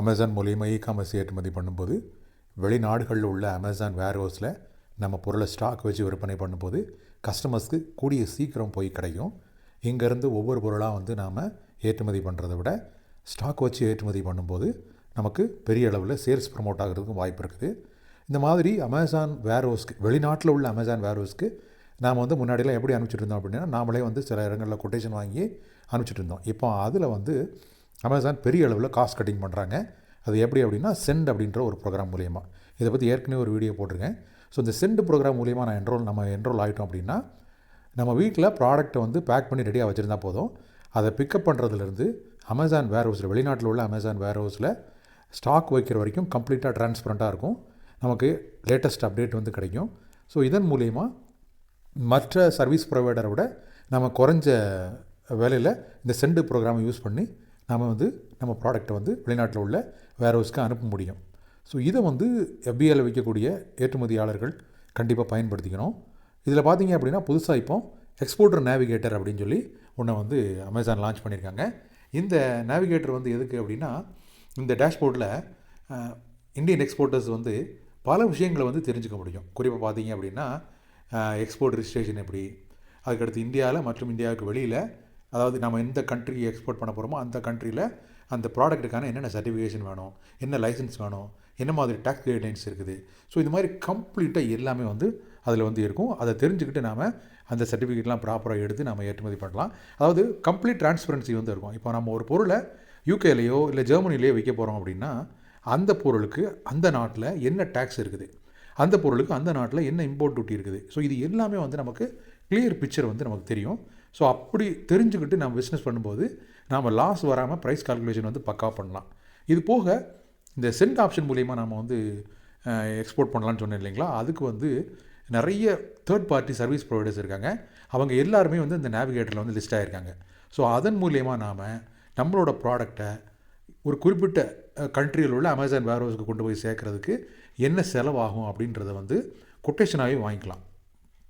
Amazon மூலியமாக e commerce ஏற்றுமதி பண்ணும்போது வெளிநாடுகளில் உள்ள அமேசான் வேர்ஹவுஸில் நம்ம பொருளை ஸ்டாக் வச்சு விற்பனை பண்ணும்போது கஸ்டமர்ஸ்க்கு கூடிய சீக்கிரம் போய் கிடைக்கும். இங்கேருந்து ஒவ்வொரு பொருளாக வந்து நாம் ஏற்றுமதி பண்ணுறதை விட ஸ்டாக் வச்சு ஏற்றுமதி பண்ணும்போது நமக்கு பெரிய அளவில் சேல்ஸ் ப்ரமோட் ஆகிறதுக்கும் வாய்ப்பு இருக்குது. இந்த மாதிரி அமேசான் வேர்ஹவுஸ்க்கு வெளிநாட்டில் உள்ள அமேசான் வேர்ஹவுஸ்க்கு நாம் வந்து முன்னாடியெல்லாம் எப்படி அனுப்பிச்சிட்டு இருந்தோம் அப்படின்னா நாமளே வந்து சில இடங்களில் கொட்டேஷன் வாங்கி அனுப்பிச்சிட்டு இருந்தோம். இப்போ அதில் வந்து அமேசான் பெரிய அளவில் காஸ்ட் கட்டிங் பண்ணுறாங்க அது எப்படி அப்படின்னா சென்ட் அப்படின்ற ஒரு ப்ரோக்ராம் மூலியமாக இதை பற்றி ஏற்கனவே ஒரு வீடியோ போட்டிருக்கேன். ஸோ இந்த சென்ட் ப்ரோக்ராம் மூலியமாக நான் என்ரோல் நம்ம என்ரோல் ஆகிட்டோம் அப்படின்னா நம்ம வீட்டில் ப்ராடக்ட்டை வந்து பேக் பண்ணி ரெடியாக வச்சுருந்தா போதும். அதை பிக்கப் பண்ணுறதுலேருந்து அமேசான் வேர் ஹவுஸில் வெளிநாட்டில் உள்ள அமேசான் வேர் ஹவுஸில் ஸ்டாக் வைக்கிற வரைக்கும் கம்ப்ளீட்டாக டிரான்ஸ்பரண்ட்டாக இருக்கும். நமக்கு லேட்டஸ்ட் அப்டேட் வந்து கிடைக்கும். ஸோ இதன் மூலயமா மற்ற சர்வீஸ் ப்ரொவைடரை விட நம்ம குறைஞ்ச வேலையில் இந்த சென்டு ப்ரோக்ராமை யூஸ் பண்ணி நாம் வந்து நம்ம ப்ராடக்ட்டை வந்து வெளிநாட்டில் உள்ள வேர் ஹவுஸ்க்கு அனுப்ப முடியும். ஸோ இதை வந்து எஃபிஐயில் வைக்கக்கூடிய ஏற்றுமதியாளர்கள் கண்டிப்பாக பயன்படுத்திக்கணும். இதில் பார்த்தீங்க அப்படின்னா புதுசாக இப்போ எக்ஸ்போர்ட்டர் நேவிகேட்டர் அப்படின்னு சொல்லி ஒன்றை வந்து அமேசான் லான்ச் பண்ணியிருக்காங்க. இந்த நேவிகேட்டர் வந்து எதுக்கு அப்படின்னா இந்த டேஷ்போர்டில் இந்தியன் எக்ஸ்போர்ட்டர்ஸ் வந்து பல விஷயங்களை வந்து தெரிஞ்சுக்க முடியும். குறிப்பாக பார்த்தீங்க அப்படின்னா எக்ஸ்போர்ட் ரிஜிஸ்ட்ரேஷன் எப்படி அதுக்கடுத்து இந்தியாவில் மற்றும் இந்தியாவுக்கு வெளியில் அதாவது நம்ம எந்த கண்ட்ரி எக்ஸ்போர்ட் பண்ண போகிறோமோ அந்த கண்ட்ரியில் அந்த ப்ராடக்ட்டுக்கான என்னென்ன சர்டிஃபிகேஷன் வேணும் என்ன லைசன்ஸ் வேணும் என்ன மாதிரி டேக்ஸ் கைட்லைன்ஸ் இருக்குது. ஸோ இது மாதிரி கம்ப்ளீட்டாக எல்லாமே வந்து அதில் வந்து இருக்கும். அதை தெரிஞ்சுக்கிட்டு நாம் அந்த சர்டிஃபிகேட்லாம் ப்ராப்பராக எடுத்து நம்ம ஏற்றுமதி பண்ணலாம். அதாவது கம்ப்ளீட் டிரான்ஸ்பரன்சி வந்து இருக்கும். இப்போ நம்ம ஒரு பொருளை யூகேலேயோ இல்லை ஜெர்மனிலேயோ விற்க போகிறோம் அப்படின்னா அந்த பொருளுக்கு அந்த நாட்டில் என்ன டேக்ஸ் இருக்குது? அந்த பொருளுக்கு அந்த நாட்டில் என்ன இம்போர்ட் டியூட்டி இருக்குது? ஸோ இது எல்லாமே வந்து நமக்கு கிளியர் பிக்சர் வந்து நமக்கு தெரியும். ஸோ அப்படி தெரிஞ்சுக்கிட்டு நம்ம பிஸ்னஸ் பண்ணும்போது நாம் லாஸ் வராமல் ப்ரைஸ் கால்குலேஷன் வந்து பக்கா பண்ணலாம். இது போக இந்த சென்ட் ஆப்ஷன் மூலிமா நம்ம வந்து எக்ஸ்போர்ட் பண்ணலான்னு சொன்னேன் இல்லைங்களா? அதுக்கு வந்து நிறைய தேர்ட் பார்ட்டி சர்வீஸ் ப்ரொவைடர்ஸ் இருக்காங்க. அவங்க எல்லாருமே வந்து இந்த நேவிகேட்டரில் வந்து லிஸ்ட் ஆகிருக்காங்க ஸோ அதன் மூலியமாக நாம் நம்மளோட ப்ராடக்டை ஒரு குறிப்பிட்ட கண்ட்ரியில் உள்ள அமேசான் வேர்ஹவுஸ்க்கு கொண்டு போய் சேர்க்குறதுக்கு என்ன செலவாகும் அப்படின்றத வந்து கொட்டேஷனாகவே வாங்கிக்கலாம்.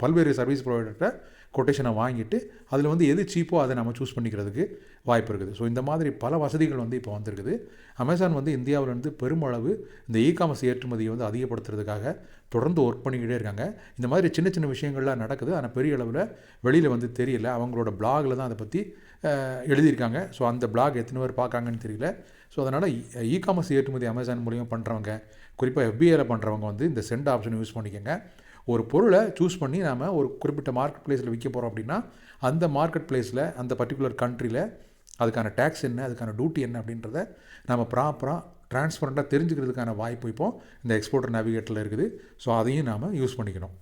பல்வேறு சர்வீஸ் ப்ரொவைடர்கிட்ட கொட்டேஷனை வாங்கிட்டு அதில் வந்து எது சீப்போ அதை நம்ம சூஸ் பண்ணிக்கிறதுக்கு வாய்ப்பு இருக்குது. ஸோ இந்த மாதிரி பல வசதிகள் வந்து இப்போ வந்திருக்குது. அமேசான் வந்து இந்தியாவில் வந்து பெருமளவு இந்த இ காமர்ஸ் ஏற்றுமதியை வந்து அதிகப்படுத்துறதுக்காக தொடர்ந்து ஒர்க் பண்ணிக்கிட்டே இருக்காங்க. இந்த மாதிரி சின்ன சின்ன விஷயங்கள்லாம் நடக்குது. ஆனால் பெரிய அளவில் வெளியில் வந்து தெரியல. அவங்களோட பிளாகில் தான் அதை பற்றி எழுதியிருக்காங்க. ஸோ அந்த பிளாக் எத்தனை பேர் பார்க்காங்கன்னு தெரியல. ஸோ அதனால் இ காமர்ஸ் ஏற்றுமதி அமேசான் மூலியம் பண்ணுறவங்க குறிப்பாக எஃபிஐயில் பண்ணுறவங்க வந்து இந்த சென்ட் ஆப்ஷன் யூஸ் பண்ணிக்கோங்க. ஒரு பொருளை சூஸ் பண்ணி நாம் ஒரு குறிப்பிட்ட மார்க்கெட் பிளேஸில் விற்க போகிறோம் அப்படின்னா அந்த மார்க்கெட் பிளேஸில் அந்த பர்டிகுலர் கண்ட்ரியில் அதுக்கான டேக்ஸ் என்ன அதுக்கான டியூட்டி என்ன அப்படின்றத நம்ம ப்ராப்பராக டிரான்ஸ்பரண்ட்டாக தெரிஞ்சுக்கிறதுக்கான வாய்ப்பு இப்போது இந்த எக்ஸ்போர்ட்டர் நேவிகேட்டரில் இருக்குது. ஸோ அதையும் நாம் யூஸ் பண்ணிக்கணும்.